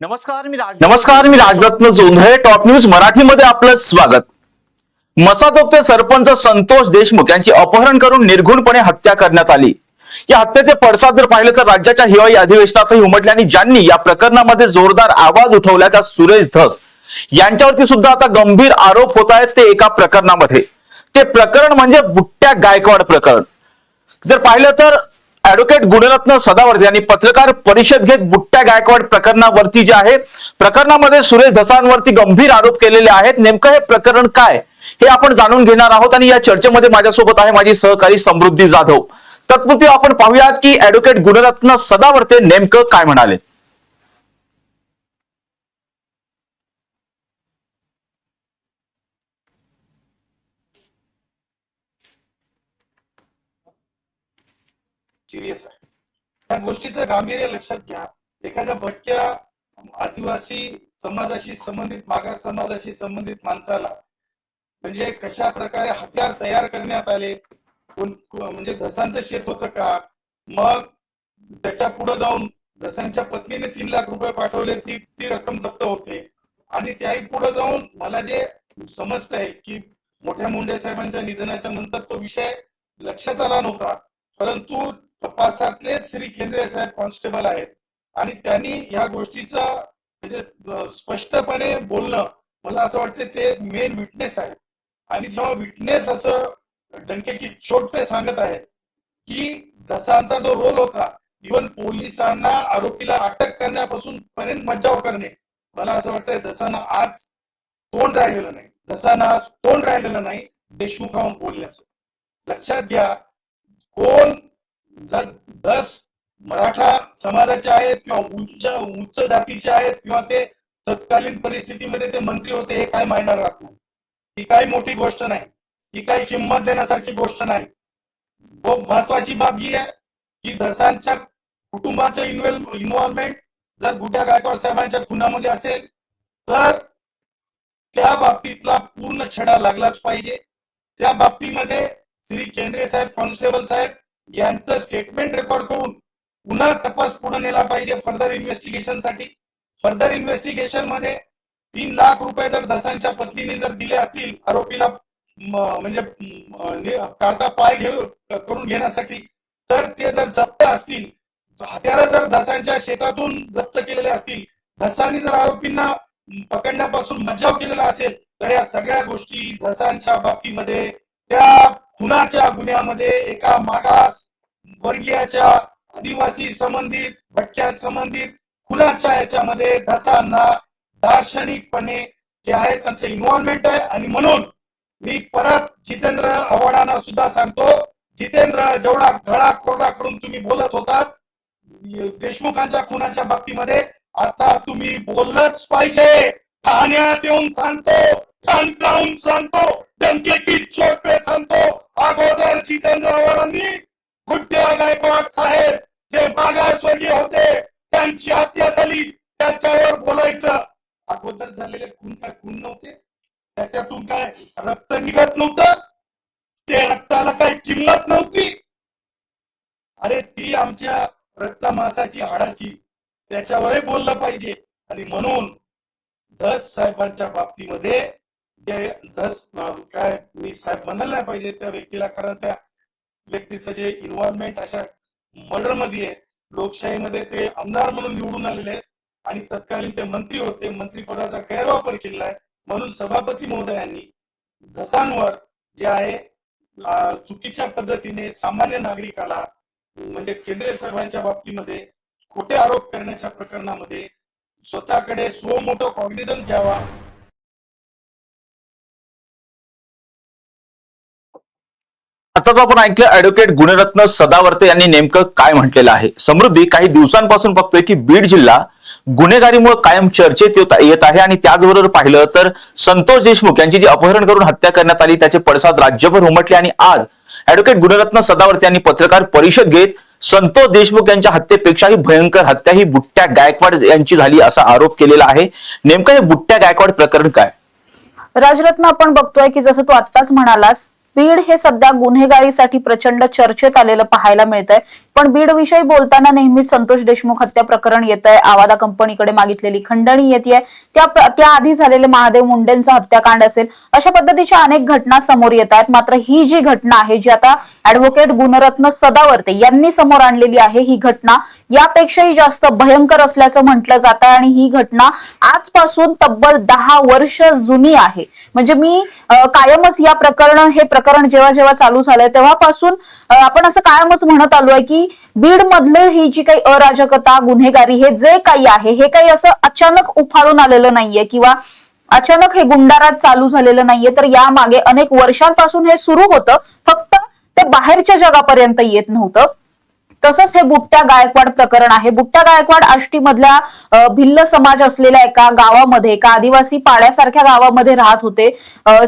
नमस्कार मी राज नमस्कार मी राजरत्न जोंधळे टॉप न्यूज मराठीमध्ये आपलं स्वागत. मसादोगचे सरपंच संतोष देशमुख यांची अपहरण करून निर्घुणपणे हत्या करण्यात आली. या हत्येचे पडसाद जर पाहिले तर राज्याच्या हिवाळी अधिवेशनातही उमटले आणि ज्यांनी या प्रकरणामध्ये जोरदार आवाज उठवला त्या सुरेश धस. यांच्यावरती सुद्धा आता गंभीर आरोप होत आहेत ते एका प्रकरणामध्ये. ते प्रकरण म्हणजे बुट्ट्या गायकवाड प्रकरण. जर पाहिलं तर ऍडव्होकेट गुणरत्न सदावर्ते यांनी पत्रकार परिषद घेत बुट्ट्या गायकवाड प्रकरणावरती जे आहे प्रकरणामध्ये सुरेश धसांवरती गंभीर आरोप केलेले आहेत. नेमकं हे प्रकरण काय हे आपण जाणून घेणार आहोत आणि या चर्चेमध्ये माझ्यासोबत आहे माझी सहकारी समृद्धी जाधव. तत्पूर्वी आपण पाहूयात की ऍडव्होकेट गुणरत्न सदावर्ते नेमकं काय म्हणाले? सिरियस आहे. त्या गोष्टीचं गांभीर्य लक्षात घ्या. एखाद्या भटक्या आदिवासी समाजाशी संबंधित मागास समाजाशी संबंधित माणसाला म्हणजे कशा प्रकारे हत्यार तयार करण्यात आले कोण म्हणजे धसांचं शेत होतं का? मग त्याच्या पुढे जाऊन धसांच्या पत्नीने तीन लाख रुपये पाठवले ती ती रक्कम जप्त होते. आणि त्याही पुढे जाऊन मला जे समजत आहे की मोठ्या मुंडे साहेबांच्या निधनाच्या नंतर तो विषय लक्षात आला नव्हता. परंतु तपासातले श्री केंद्रे साहेब कॉन्स्टेबल आहेत आणि त्यांनी या गोष्टीचा म्हणजे स्पष्टपणे बोलणं मला असं वाटतं ते मेन विटनेस आहे. आणि जेव्हा विटनेस असं डंके की सांगत आहे की धसांचा जो रोल होता इवन पोलिसांना आरोपीला अटक करण्यापासून पर्यंत मज्जाव करणे मला असं वाटतंय दसांना आज तोंड राहिलेलं नाही. दसांना आज तोंड राहिलेलं नाही देशमुखाहून बोलण्याचं. लक्षात घ्या कोण जर दस मराठा समाजाचे आहेत किंवा उच्च उच्च जातीचे आहेत किंवा ते तत्कालीन परिस्थितीमध्ये ते मंत्री होते हे काय मायनर राहत नाही. ही काही मोठी गोष्ट नाही. ही काही किंमत देण्यासारखी गोष्ट नाही. महत्वाची बाब ही आहे की दसांच्या कुटुंबाचं इन्व्हॉल्वमेंट जर गुड्या गायकवाड साहेबांच्या खुनामध्ये असेल तर त्या बाबतीतला पूर्ण छडा लागलाच पाहिजे. त्या बाबतीमध्ये श्री केंद्रे साहेब कॉन्स्टेबल साहेब यांचं स्टेटमेंट रेकॉर्ड करून पुन्हा तपास पुढे नेला पाहिजे फर्दर इन्व्हेस्टिगेशनसाठी. फर्दर इन्व्हेस्टिगेशनमध्ये तीन लाख रुपये जर धसांच्या पत्नीने जर दिले असतील आरोपीला म्हणजे काढता पाय घेऊ करून घेण्यासाठी तर ते जर जप्त असतील हत्यारा जर धसांच्या शेतातून जप्त केलेले असतील धसांनी जर आरोपींना पकडण्यापासून मज्जाव केलेला असेल तर या सगळ्या गोष्टी धसांच्या बाबतीमध्ये त्या खुनाच्या गुन्ह्यामध्ये एका मागास वर्गीयाच्या आदिवासी संबंधित भटक्या संबंधित खुनाच्या याच्यामध्ये धसांना दार्शनिकपणे जे आहे त्यांचं इन्व्हॉल्वमेंट आहे. आणि म्हणून मी परत जितेंद्र आव्हाडांना सुद्धा सांगतो जितेंद्र जेवढा घडा खोडा करून तुम्ही बोलत होता देशमुखांच्या खुनाच्या बाबतीमध्ये आता तुम्ही बोललंच पाहिजे. ठाण्यात येऊन सांगतो सांगताहून सांगतो. धमकी की पे सांगतो अगोदर जितेंद्र आव्हाडांनी गुड्ड्या गायकवाड साहेब जे मागासवर्गीय होते त्यांची हत्या झाली. त्याच्यावर बोलायचं. अगोदर झालेले खून काय खून नव्हते? त्याच्यातून काय रक्त निघत नव्हतं? ते रक्ताला काही किंमत नव्हती? अरे ती आमच्या रक्तमासाची हाडाची. त्याच्यावरही बोललं पाहिजे. आणि म्हणून दस साहेबांच्या बाबतीमध्ये जे धस काय मी साहेब म्हणायला नाही पाहिजे त्या व्यक्तीला कारण त्या व्यक्तीचं जे इन्व्हॉल्वमेंट अशा मर्डरमध्ये आहे लोकशाहीमध्ये ते आमदार म्हणून निवडून आलेले आहेत आणि तत्कालीन ते मंत्री होते मंत्रीपदाचा गैरवापर केलेला आहे. म्हणून सभापती महोदयांनी धसांवर जे आहे चुकीच्या पद्धतीने सामान्य नागरिकाला म्हणजे केंद्रीय साहेबांच्या बाबतीमध्ये खोटे आरोप करण्याच्या प्रकरणामध्ये स्वतःकडे सो मोठं कॉग्निझन्स घ्यावा आताच आपण ऐकलं ऍडव्होकेट गुणरत्न सदावर्ते यांनी नेमकं काय म्हटलेलं आहे. समृद्धी काही दिवसांपासून बघतोय की बीड जिल्हा गुन्हेगारीमुळे कायम चर्चेत येत येत आहे आणि त्याचबरोबर पाहिलं तर संतोष देशमुख यांची जी अपहरण करून हत्या करण्यात आली त्याचे पडसाद राज्यभर उमटले आणि आज ऍडव्होकेट गुणरत्न सदावर्ते यांनी पत्रकार परिषद घेत संतोष देशमुख यांच्या हत्येपेक्षाही भयंकर हत्या ही बुट्ट्या गायकवाड यांची झाली असा आरोप केलेला आहे. नेमकं हे बुट्ट्या गायकवाड प्रकरण काय? राजरत्न आपण बघतोय की जसं तू आत्ताच म्हणालास बीड हे सध्या गुन्हेगारीसाठी प्रचंड चर्चेत आलेलं पाहायला मिळतंय. पण बीड विषयी बोलताना नेहमीच संतोष देशमुख हत्या प्रकरण येत आहे आवादा कंपनीकडे मागितलेली खंडणी येते त्या त्याआधी झालेले महादेव मुंडेंचा हत्याकांड असेल अशा पद्धतीच्या अनेक घटना समोर येत आहेत. मात्र ही जी घटना आहे जी आता ऍडव्होकेट गुणरत्न सदावर्ते यांनी समोर आणलेली आहे ही घटना यापेक्षाही जास्त भयंकर असल्याचं म्हटलं जात आहे. आणि ही घटना आजपासून तब्बल दहा वर्ष जुनी आहे. म्हणजे मी कायमच या प्रकरण हे प्रकरण जेव्हा जेव्हा चालू झालंय तेव्हापासून आपण असं कायमच म्हणत आलोय की बीड मधलं ही जी काही अराजकता गुन्हेगारी हे जे काही आहे हे काही असं अचानक उफाळून आलेलं नाहीये किंवा अचानक हे गुंडारात चालू झालेलं नाहीये तर यामागे अनेक वर्षांपासून हे सुरू होतं फक्त ते बाहेरच्या जगापर्यंत येत नव्हतं. तसंच हे बुट्ट्या गायकवाड प्रकरण आहे. बुट्ट्या गायकवाड आष्टी मधल्या भिल्ल समाज असलेल्या एका गावामध्ये एका आदिवासी पाड्यासारख्या गावामध्ये राहत होते.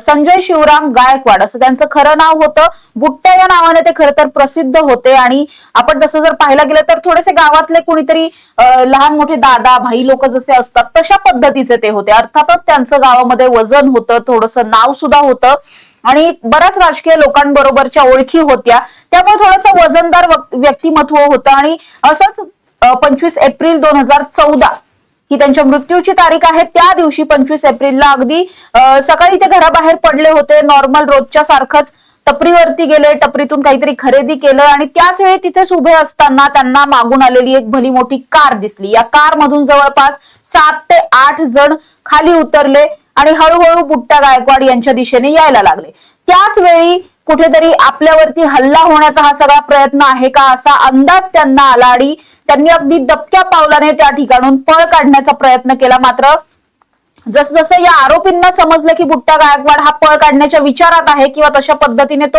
संजय शिवराम गायकवाड असं त्यांचं खरं नाव होतं. बुट्ट्या या नावाने ते खरं तर प्रसिद्ध होते आणि आपण तसं जर पाहायला गेलं तर थोडेसे गावातले कुणीतरी लहान मोठे दादा भाई लोक जसे असतात तशा पद्धतीचे ते होते. अर्थातच त्यांचं गावामध्ये वजन होतं थोडंसं नाव सुद्धा होतं. आणि बऱ्याच राजकीय लोकांबरोबरच्या ओळखी होत्या. त्यामुळे थोडंसं वजनदार व्यक्तिमत्व होतं आणि असंच पंचवीस एप्रिल दोन हजार चौदा ही त्यांच्या मृत्यूची तारीख आहे. त्या दिवशी पंचवीस एप्रिलला अगदी सकाळी ते घराबाहेर पडले होते. नॉर्मल रोजच्या सारखंच टपरीवरती गेले. टपरीतून काहीतरी खरेदी केलं आणि त्याच वेळी तिथेच उभे असताना त्यांना मागून आलेली एक भली मोठी कार दिसली. या कार मधून जवळपास सात ते आठ जण खाली उतरले. आणि हळूहळू बुट्टा गायकवाड यांच्या दिशेने यायला लागले. त्याच वेळी कुठेतरी आपल्यावरती हल्ला होण्याचा हा सगळा प्रयत्न आहे का असा अंदाज त्यांना आला आणि त्यांनी अगदी दबक्या पावलाने त्या ठिकाणून पळ काढण्याचा प्रयत्न केला. मात्र जसजसं या आरोपींना समजलं की बुट्टा गायकवाड हा पळ काढण्याच्या विचारात आहे किंवा तशा पद्धतीने तो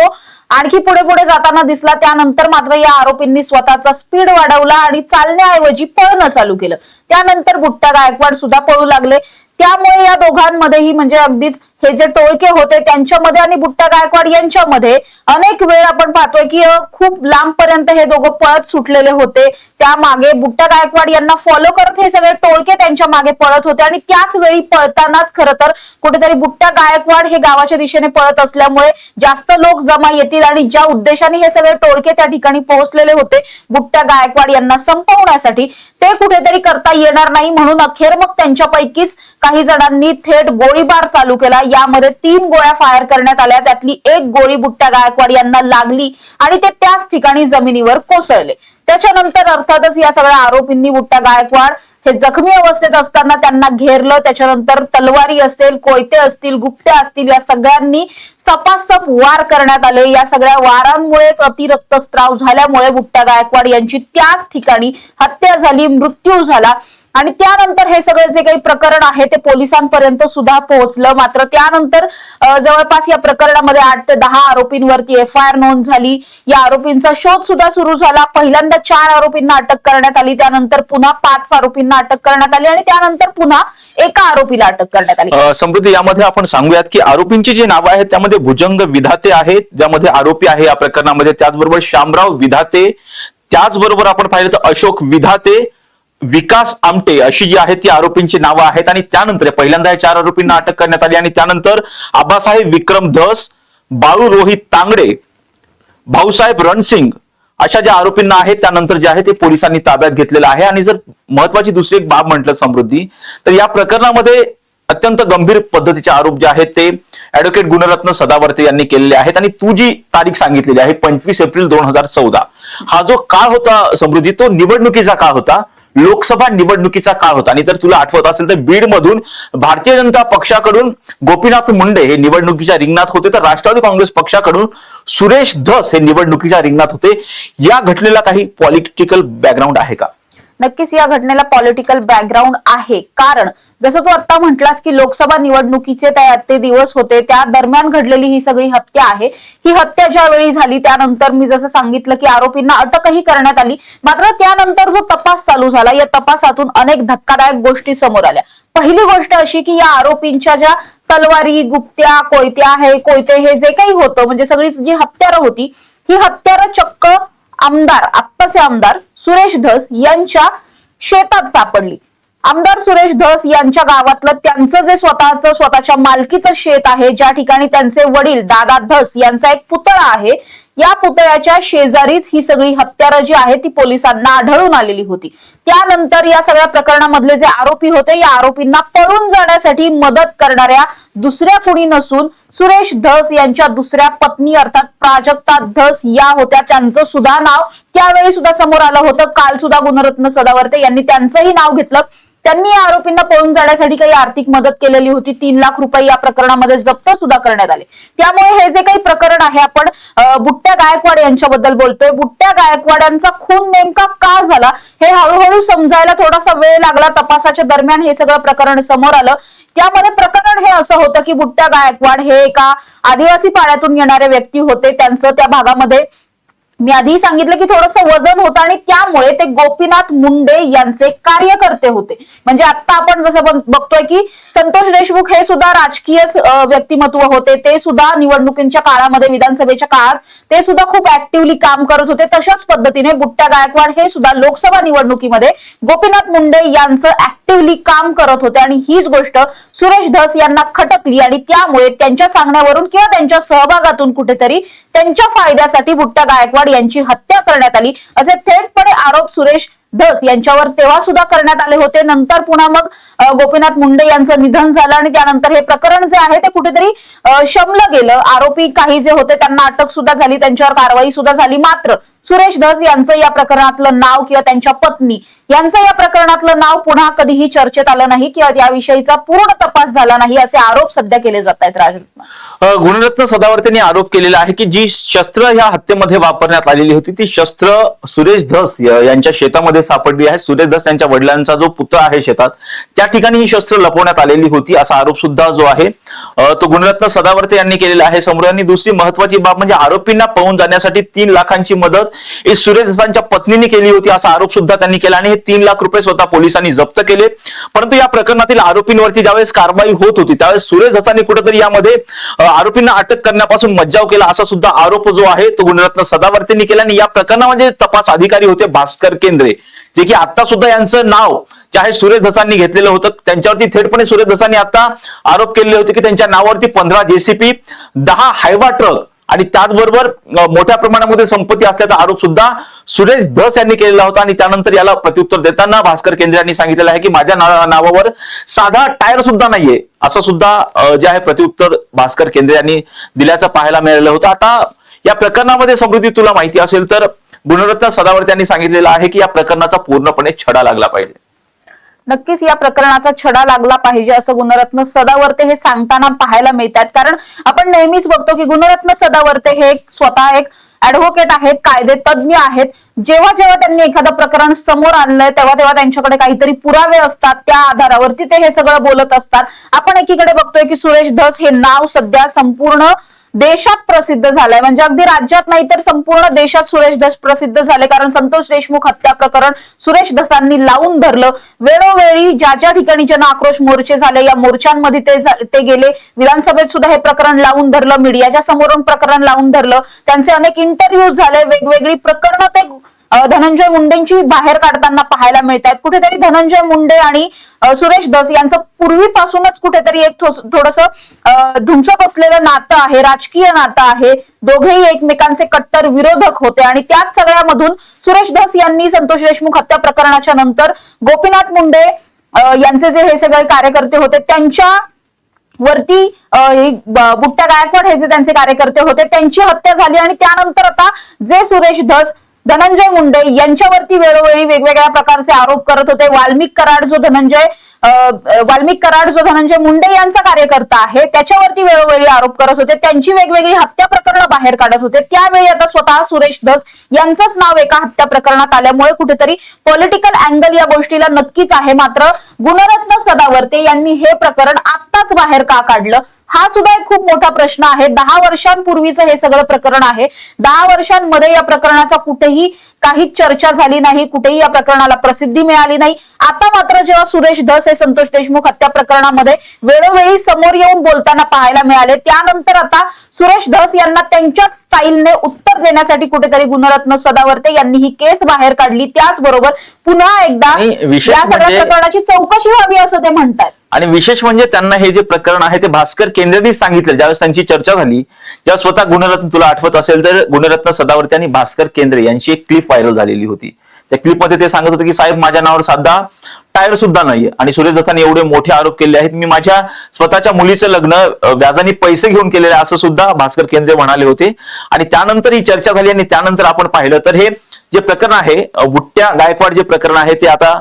आणखी पुढे पुढे जाताना दिसला त्यानंतर मात्र या आरोपींनी स्वतःचा स्पीड वाढवला आणि चालण्याऐवजी पळणं चालू केलं. त्यानंतर बुट्टा गायकवाड सुद्धा पळू लागले. त्यामुळे या दोघांमध्येही म्हणजे अगदीच हे जे टोळके होते त्यांच्यामध्ये आणि बुट्टा गायकवाड यांच्यामध्ये अनेक वेळ आपण पाहतोय की खूप लांबपर्यंत हे दोघं पळत सुटलेले होते. त्या मागे बुट्टा गायकवाड यांना फॉलो करत हे सगळे टोळके त्यांच्या मागे पळत होते आणि त्याच वेळी पळतानाच खरं तर कुठेतरी बुट्टा गायकवाड हे गावाच्या दिशेने पळत असल्यामुळे जास्त लोक जमा येतील आणि ज्या उद्देशाने हे सगळे टोळके त्या ठिकाणी पोहोचलेले होते बुट्टा गायकवाड यांना संपवण्यासाठी ते कुठेतरी करता येणार नाही म्हणून अखेर मग त्यांच्यापैकीच काही जणांनी थेट गोळीबार चालू केला. यामध्ये तीन गोळ्या फायर करण्यात आल्या. त्यातली एक गोळी बुट्टा गायकवाड यांना लागली आणि ते त्याच ठिकाणी जमिनीवर कोसळले. त्याच्यानंतर अर्थातच या सगळ्या आरोपींनी बुट्टा गायकवाड हे जखमी अवस्थेत असताना त्यांना घेरलं. त्याच्यानंतर तलवारी असेल कोयते असतील गुप्त्या असतील या सगळ्यांनी सपासप वार करण्यात आले. या सगळ्या वारांमुळेच अतिरक्तस्त्राव झाल्यामुळे बुट्टा गायकवाड यांची त्याच ठिकाणी हत्या झाली मृत्यू झाला. आणि त्यानंतर हे सगळे जे काही प्रकरण आहे ते पोलिसांपर्यंत सुद्धा पोहोचलं. मात्र त्यानंतर जवळपास या प्रकरणामध्ये आठ ते दहा आरोपींवरती एफ आय आर नोंद झाली. या आरोपींचा शोध सुद्धा सुरू झाला. पहिल्यांदा चार आरोपींना अटक करण्यात आली. त्यानंतर पुन्हा पाच आरोपींना अटक करण्यात आली आणि त्यानंतर पुन्हा एका आरोपीला अटक करण्यात आली. समृद्धी यामध्ये आपण सांगूयात की आरोपींची जी नावं आहेत त्यामध्ये भुजंग विधाते आहेत ज्यामध्ये आरोपी आहे या प्रकरणामध्ये. त्याचबरोबर शामराव विधाते. त्याचबरोबर आपण पाहिलं तर अशोक विधाते विकास आमटे अशी जी आहेत ती आरोपींची नावं आहेत आणि त्यानंतर पहिल्यांदा या चार आरोपींना अटक करण्यात आली आणि त्यानंतर आबासाहेब विक्रम धस बाळू रोहित तांगडे भाऊसाहेब रणसिंग अशा ज्या आरोपींना आहेत त्यानंतर जे आहे ते पोलिसांनी ताब्यात घेतलेलं आहे. आणि जर महत्वाची दुसरी एक बाब म्हटलं समृद्धी तर या प्रकरणामध्ये अत्यंत गंभीर पद्धतीचे आरोप जे आहेत ते ऍडव्होकेट गुणरत्न सदावर्ते यांनी केलेले आहेत. आणि तू जी तारीख सांगितलेली आहे पंचवीस एप्रिल दोन हजार चौदा. हा जो काळ होता समृद्धी तो निवडणुकीचा काळ होता. लोकसभा निवडणुकीचा काळ होता. आणि जर तुला आठवत असेल तर बीड मधून भारतीय जनता पक्षाकडून गोपीनाथ मुंडे हे निवडणुकीच्या रिंगणात होते. तर राष्ट्रवादी काँग्रेस पक्षाकडून सुरेश धस हे निवडणुकीच्या रिंगणात होते. या घटनेला काही पॉलिटिकल बॅकग्राऊंड आहे का? नक्कीच या घटनेला पॉलिटिकल बॅकग्राऊंड आहे. कारण जसं तू आता म्हटलास की लोकसभा निवडणुकीचे त्या- ते दिवस होते त्या दरम्यान घडलेली ही सगळी हत्या आहे. ही हत्या ज्यावेळी झाली त्यानंतर मी जसं सांगितलं की आरोपींना अटकही करण्यात आली. मात्र त्यानंतर जो तपास चालू झाला या तपासातून अनेक धक्कादायक गोष्टी समोर आल्या. पहिली गोष्ट अशी की या आरोपींच्या ज्या तलवारी गुप्त्या कोयत्या हे कोयते हे जे काही होतं म्हणजे सगळी जी हत्यारं होती ही हत्यारं चक्क आमदार आत्ताचे आमदार सुरेश धस यांच्या शेतात सापडली. आमदार सुरेश धस यांच्या गावातलं त्यांचं जे स्वतःचं स्वतःच्या मालकीचं शेत आहे ज्या ठिकाणी त्यांचे वडील दादा धस यांचा एक पुतळा आहे या पुतळ्याच्या शेजारीच ही सगळी हत्यारं जी आहे ती पोलिसांना आढळून आलेली होती. त्यानंतर या सगळ्या प्रकरणामधले जे आरोपी होते या आरोपींना पळून जाण्यासाठी मदत करणाऱ्या दुसऱ्या कुणी नसून सुरेश धस यांच्या दुसऱ्या पत्नी अर्थात प्राजक्ता धस या होत्या. त्यांचं सुद्धा नाव त्यावेळी सुद्धा समोर आलं होतं. काल सुद्धा गुणरत्न सदावर्ते यांनी त्यांचंही नाव घेतलं. त्यांनी या आरोपींना पळून जाण्यासाठी काही आर्थिक मदत केलेली होती. तीन लाख रुपये या प्रकरणामध्ये जप्त सुद्धा करण्यात आले. त्यामुळे हे जे काही प्रकरण आहे आपण बुट्ट्या गायकवाड यांच्याबद्दल बोलतोय. बुट्ट्या गायकवाड यांचा खून नेमका का झाला हे हळूहळू समजायला थोडासा वेळ लागला. तपासाच्या दरम्यान हे सगळं प्रकरण समोर आलं. त्यामध्ये प्रकरण हे असं होतं की बुट्ट्या गायकवाड हे एका आदिवासी पाण्यातून येणारे व्यक्ती होते. त्यांचं त्या भागामध्ये मी आधी सांगितलं की थोडस वजन होतं आणि त्यामुळे ते गोपीनाथ मुंडे यांचे कार्यकर्ते होते. म्हणजे आता आपण जसं बघतोय की संतोष देशमुख हे सुद्धा राजकीय व्यक्तिमत्व होते. ते सुद्धा निवडणुकींच्या काळामध्ये विधानसभेच्या काळात ते सुद्धा खूप ऍक्टिव्हली काम करत होते. तशाच पद्धतीने बुट्ट्या गायकवाड हे सुद्धा लोकसभा निवडणुकीमध्ये गोपीनाथ मुंडे यांचं ऍक्टिव्हली काम करत होते. आणि हीच गोष्ट सुरेश धस यांना खटकली आणि त्यामुळे त्यांच्या सांगण्यावरून किंवा त्यांच्या सहभागातून कुठेतरी त्यांच्या फायद्यासाठी बुट्टा गायकवाड यांची हत्या करण्यात आली. असे थेटपणे आरोप सुरेश धस यांच्यावर तेव्हा सुद्धा करण्यात आले होते. नंतर पुन्हा मग गोपीनाथ मुंडे यांचं निधन झालं आणि त्यानंतर हे प्रकरण जे आहे ते कुठेतरी शमलं गेलं. आरोपी काही जे होते त्यांना अटक सुद्धा झाली त्यांच्यावर कारवाई सुद्धा झाली. मात्र सुरेश धस यांचं या प्रकरणातलं नाव किंवा त्यांच्या पत्नी यांचं या प्रकरणातलं नाव पुन्हा कधीही चर्चेत आलं नाही किंवा याविषयीचा पूर्ण तपास झाला नाही असे आरोप सध्या केले जात आहेत राजरत्न गुणरत्न सदावर्तींनी आरोप केलेला आहे की जी शस्त्र ह्या हत्येमध्ये वापरण्यात आलेली होती ती शस्त्र सुरेश धस यांच्या शेतामध्ये सापडली आहे. सुरेश दास यांच्या वडिलांचा जो पुत्र आहे शेतात त्या ठिकाणी ही शस्त्र लपवण्यात आलेली होती असा आरोप सुद्धा जो आहे तो गुणरत्न सदावर्ते यांनी केलेला आहे. समोर यांनी दुसरी महत्वाची बाब म्हणजे आरोपींना पळून जाण्यासाठी तीन लाखांची मदत ही सुरेश दासांच्या पत्नीने केली होती असा आरोप सुद्धा त्यांनी केला आणि हे तीन लाख रुपये स्वतः पोलिसांनी जप्त केले. परंतु या प्रकरणातील आरोपींवरती ज्यावेळेस कारवाई होत होती त्यावेळेस सुरेश धसांनी कुठेतरी यामध्ये आरोपींना अटक करण्यापासून मज्जाव केला असा सुद्धा आरोप जो आहे तो गुणरत्न सदावर्तींनी केला. आणि या प्रकरणामध्ये तपास अधिकारी होते भास्कर केंद्रे. जे की आता सुद्धा यांचं नाव जे आहे सुरेश धसांनी घेतलेलं होतं त्यांच्यावरती थेटपणे सुरेश धसांनी आता आरोप केलेले होते की त्यांच्या नावावरती पंधरा जेसीपी दहा हायवा ट्रक आणि त्याचबरोबर मोठ्या प्रमाणामध्ये संपत्ती असल्याचा आरोप सुद्धा सुरेश धस यांनी केलेला होता आणि त्यानंतर याला प्रत्युत्तर देताना भास्कर केंद्रे यांनी सांगितलेलं आहे की माझ्या ना- नावावर साधा टायर सुद्धा नाहीये असं सुद्धा जे आहे प्रत्युत्तर भास्कर केंद्रे यांनी दिल्याचं पाहायला मिळालं होतं. आता या प्रकरणामध्ये समृद्धी तुला माहिती असेल तर गुणरत्न सदावर्ते यांनी सांगितलेलं आहे की या प्रकरणाचा पूर्णपणे छडा लागला पाहिजे. नक्कीच या प्रकरणाचा छडा लागला पाहिजे असं गुणरत्न सदावर्ते हे सांगताना पाहायला मिळतात. कारण आपण नेहमीच बघतो की गुणरत्न सदावर्ते हे एक स्वतः एक ऍडव्होकेट आहेत कायदे तज्ज्ञ आहेत. जेव्हा जेव्हा त्यांनी एखादं प्रकरण समोर आणलंय तेव्हा तेव्हा त्यांच्याकडे काहीतरी पुरावे असतात. त्या आधारावरती ते हे सगळं बोलत असतात. आपण एकीकडे बघतोय की सुरेश धस हे नाव सध्या संपूर्ण देशात प्रसिद्ध झालाय. म्हणजे अगदी राज्यात नाही तर संपूर्ण देशात सुरेश धस प्रसिद्ध झाले. कारण संतोष देशमुख हत्या प्रकरण सुरेश धसांनी लावून धरलं. वेळोवेळी ज्या ज्या ठिकाणी जन आक्रोश मोर्चे झाले या मोर्चांमध्ये ते ते गेले. विधानसभेत सुद्धा हे प्रकरण लावून धरलं. मीडियाच्या समोरून प्रकरण लावून धरलं. त्यांचे अनेक इंटरव्ह्यू झाले. वेगवेगळी प्रकरणं ते धनंजय मुंडेंची बाहेर काढताना पाहायला मिळत आहेत कुठेतरी धनंजय मुंडे आणि सुरेश धस यांचं पूर्वीपासूनच कुठेतरी एक थोडस धुमसत असलेलं नातं आहे राजकीय नातं आहे. दोघेही एकमेकांचे कट्टर विरोधक होते आणि त्याच सगळ्यामधून सुरेश धस यांनी संतोष देशमुख हत्या प्रकरणाच्या नंतर गोपीनाथ मुंडे यांचे जे हे सगळे कार्यकर्ते होते त्यांच्या वरती अ, बुट्ट्या गायकवाड हे जे त्यांचे कार्यकर्ते होते त्यांची हत्या झाली आणि त्यानंतर आता जे सुरेश धस धनंजय मुंडे यांच्यावरती वेळोवेळी वेगवेगळ्या प्रकारचे आरोप करत होते. वाल्मिक कराड जो धनंजय वाल्मिक कराड जो धनंजय मुंडे यांचा कार्यकर्ता आहे त्याच्यावरती वेळोवेळी आरोप करत होते. त्यांची वेगवेगळी हत्या प्रकरणं बाहेर काढत होते. त्यावेळी आता स्वतः सुरेश धस यांचंच नाव एका हत्या प्रकरणात आल्यामुळे कुठेतरी पॉलिटिकल अँगल या गोष्टीला नक्कीच आहे. मात्र गुणरत्न सदावर्ते यांनी हे प्रकरण आत्ताच बाहेर का काढलं? हा सुद्धा एक खूप मोठा प्रश्न आहे. दहा वर्षांपूर्वीचं हे सगळं प्रकरण आहे. दहा वर्षांमध्ये या प्रकरणाचा कुठेही काही चर्चा झाली नाही कुठेही या प्रकरणाला प्रसिद्धी मिळाली नाही. आता मात्र जेव्हा सुरेश धस हे संतोष देशमुख हत्या प्रकरणामध्ये वेळोवेळी समोर येऊन बोलताना पाहायला मिळाले त्यानंतर आता सुरेश धस यांना त्यांच्याच स्टाईलने उत्तर देण्यासाठी कुठेतरी गुणरत्न सदावर्ते यांनी ही केस बाहेर काढली. त्याचबरोबर पुन्हा एकदा या सगळ्या म्हणजे- प्रकरणाची चौकशी व्हावी असं ते म्हणतात आणि विशेष म्हणजे त्यांना हे जे प्रकरण आहे ते भास्कर केंद्रेने सांगितलं. ज्यावेळेस त्यांची चर्चा झाली तेव्हा स्वतः गुणरत्न तुला आठवत असेल तर गुणरत्न सदावर्ती आणि भास्कर केंद्रे यांची एक क्लिप व्हायरल झालेली होती. त्या क्लिपमध्ये ते सांगत होते की साहेब माझ्या नावावर साधा टायर सुद्धा नाहीये आणि सुरेश दत्ताने एवढे मोठे आरोप केले आहेत. मी माझ्या स्वतःच्या मुलीचं लग्न व्याजाने पैसे घेऊन केलेलं असं सुद्धा भास्कर केंद्रे म्हणाले होते. आणि त्यानंतर ही चर्चा झाली आणि त्यानंतर आपण पाहिलं. तर हे जे प्रकरण आहे बुट्ट्या गायकवाड जे प्रकरण आहे ते आता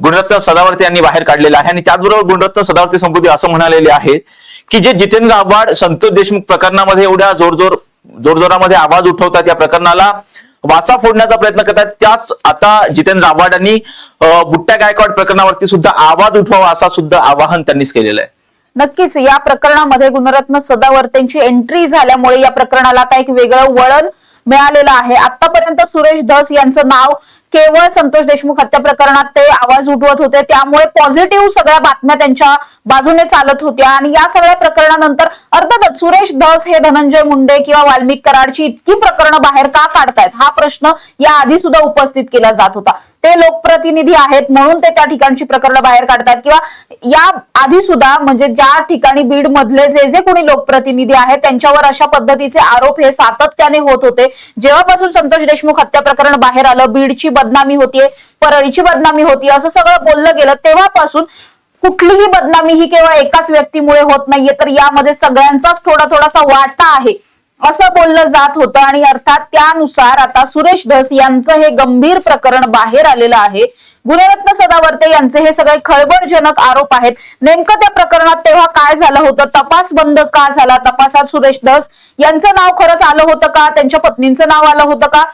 गुणरत्न सदावर्ते यांनी बाहेर काढलेला आहे. आणि त्याचबरोबर गुणरत्न सदावर्ते समृद्धी असं म्हणालेले आहे की जे जितेंद्र आव्हाड संतोष देशमुख प्रकरणामध्ये एवढ्या जोरजोर जोरजोरामध्ये आवाज उठवतात या प्रकरणाला वाचा फोडण्याचा प्रयत्न करतात. त्याच आता जितेंद्र आव्हाडांनी अं, बुट्ट्या गायकवाड प्रकरणावरती सुद्धा आवाज उठवावा असा सुद्धा आवाहन त्यांनीच केलेलं आहे. नक्कीच या प्रकरणामध्ये गुणरत्न सदावर्तेंची एंट्री झाल्यामुळे या प्रकरणाला आता एक वेगळं वळण मिळालेलं आहे. आतापर्यंत सुरेश धस यांचं नाव केवळ संतोष देशमुख हत्या प्रकरणात ते आवाज उठवत होते. त्यामुळे पॉझिटिव्ह सगळ्या बातम्या त्यांच्या बाजूने चालत होत्या. आणि या सगळ्या प्रकरणानंतर अर्थातच सुरेश धस हे धनंजय मुंडे किंवा वाल्मिक कराडची इतकी प्रकरणं बाहेर का काढतायत? हा प्रश्न या आधी सुद्धा उपस्थित केला जात होता. ते लोकप्रतिनिधी आहेत म्हणून ते त्या ठिकाणची प्रकरणं बाहेर काढतात. किंवा या आधी सुद्धा म्हणजे ज्या ठिकाणी बीड मधले जे जे कोणी लोकप्रतिनिधी आहेत त्यांच्यावर अशा पद्धतीचे आरोप हे सातत्याने होत होते. जेव्हापासून संतोष देशमुख हत्या प्रकरण बाहेर आलं बीडची बदनामी होतीये परळीची बदनामी होती असं सगळं बोललं गेलं तेव्हापासून कुठलीही बदनामी ही केवळ एकाच व्यक्तीमुळे होत नाहीये. तर यामध्ये सगळ्यांचाच थोडा थोडासा वाटा आहे. असं बोललं जात होतं आणि अर्थात त्यानुसार आता सुरेश धस यांचं हे गंभीर प्रकरण बाहेर आलेलं आहे. गुणरत्न सदावर्ते यांचे हे सगळे खळबळजनक आरोप आहेत. नेमकं त्या प्रकरणात तेव्हा काय झालं होतं? तपास बंद का झाला? तपासात सुरेश धस यांचं नाव खरंच आलं होतं का? त्यांच्या पत्नीचं नाव आलं होतं का?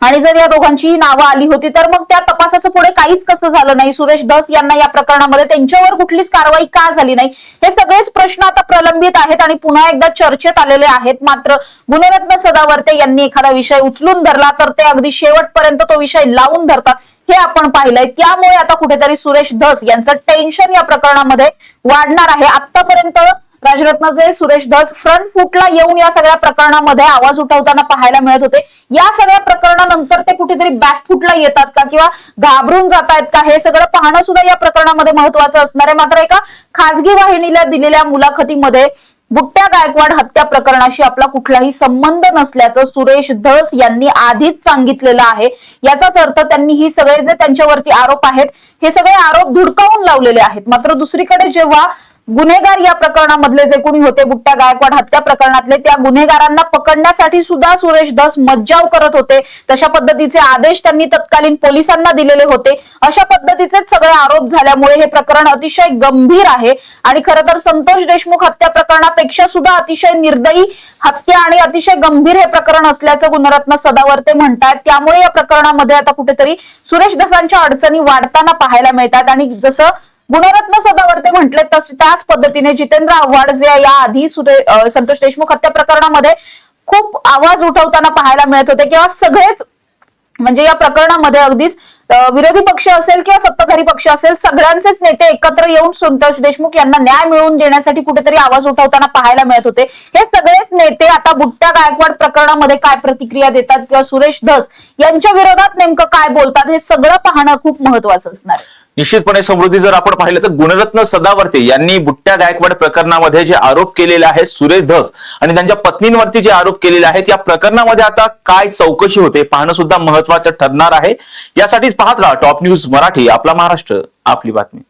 आणि जर या दोघांचीही नावं आली होती तर मग त्या तपासाचं पुढे काहीच कसं झालं नाही. सुरेश धस यांना या प्रकरणामध्ये त्यांच्यावर कुठलीच कारवाई का झाली नाही? हे सगळेच प्रश्न आता प्रलंबित आहेत आणि पुन्हा एकदा चर्चेत आलेले आहेत. मात्र गुणरत्न सदावर्ते यांनी एखादा विषय उचलून धरला तर ते अगदी शेवटपर्यंत तो विषय लावून धरतात हे आपण पाहिलंय. त्यामुळे आता कुठेतरी सुरेश धस यांचं टेन्शन या प्रकरणामध्ये वाढणार आहे. आतापर्यंत राजरत्नचे सुरेश धस फ्रंट फुटला येऊन या सगळ्या प्रकरणामध्ये आवाज उठवताना पाहायला मिळत होते. या सगळ्या प्रकरणानंतर ते कुठेतरी बॅकफुटला येतात का किंवा घाबरून जात आहेत का? हे सगळं पाहणं सुद्धा या प्रकरणामध्ये महत्वाचं असणार आहे. मात्र एका खासगी वाहिनीला दिलेल्या मुलाखतीमध्ये बुट्ट्या गायकवाड हत्या प्रकरणाशी आपला कुठलाही संबंध नसल्याचं सुरेश धस यांनी आधीच सांगितलेलं आहे. याचाच अर्थ त्यांनी ही सगळे जे त्यांच्यावरती आरोप आहेत हे सगळे आरोप धुडकावून लावलेले आहेत. मात्र दुसरीकडे जेव्हा गुन्हेगार या प्रकरणामधले जे कोणी होते बुट्ट्या गायकवाड हत्या प्रकरणातले त्या गुन्हेगारांना पकडण्यासाठी सुद्धा सुरेश धस मज्जाव करत होते. तशा पद्धतीचे आदेश त्यांनी तत्कालीन पोलिसांना दिलेले होते. अशा पद्धतीचे सगळे आरोप झाल्यामुळे हे प्रकरण अतिशय गंभीर आहे. आणि खरं तर संतोष देशमुख हत्या प्रकरणापेक्षा सुद्धा अतिशय निर्दयी हत्या आणि अतिशय गंभीर हे प्रकरण असल्याचं गुणरत्न सदावर्ते म्हणतात त्यामुळे या प्रकरणामध्ये आता कुठेतरी सुरेश धसांच्या अडचणी वाढताना पाहायला मिळतात. आणि जसं गुणरत्न सदावर्ते म्हटले तस त्याच पद्धतीने जितेंद्र आव्हाड जे या आधी सुरे संतोष देशमुख हत्या प्रकरणामध्ये खूप आवाज उठवताना पाहायला मिळत होते किंवा सगळेच म्हणजे या प्रकरणामध्ये अगदीच विरोधी पक्ष असेल किंवा सत्ताधारी पक्ष असेल सगळ्यांचेच नेते एकत्र येऊन संतोष देशमुख यांना न्याय मिळवून देण्यासाठी कुठेतरी आवाज उठवताना पाहायला मिळत होते. हे सगळेच नेते आता बुट्ट्या गायकवाड प्रकरणामध्ये काय प्रतिक्रिया देतात किंवा सुरेश धस यांच्या विरोधात नेमकं काय बोलतात हे सगळं पाहणं खूप महत्वाचं असणार निश्चितपणे समृद्धी जर आपण पाहिलं तर गुणरत्न सदावर्ते यांनी बुट्ट्या गायकवाड प्रकरणामध्ये जे आरोप केलेले आहेत सुरेश धस आणि त्यांच्या पत्नींवरती जे आरोप केलेले आहेत या प्रकरणामध्ये आता काय चौकशी होते पाहणं सुद्धा महत्वाचं ठरणार आहे. यासाठीच पाहत राहा टॉप न्यूज मराठी आपला महाराष्ट्र आपली बातमी.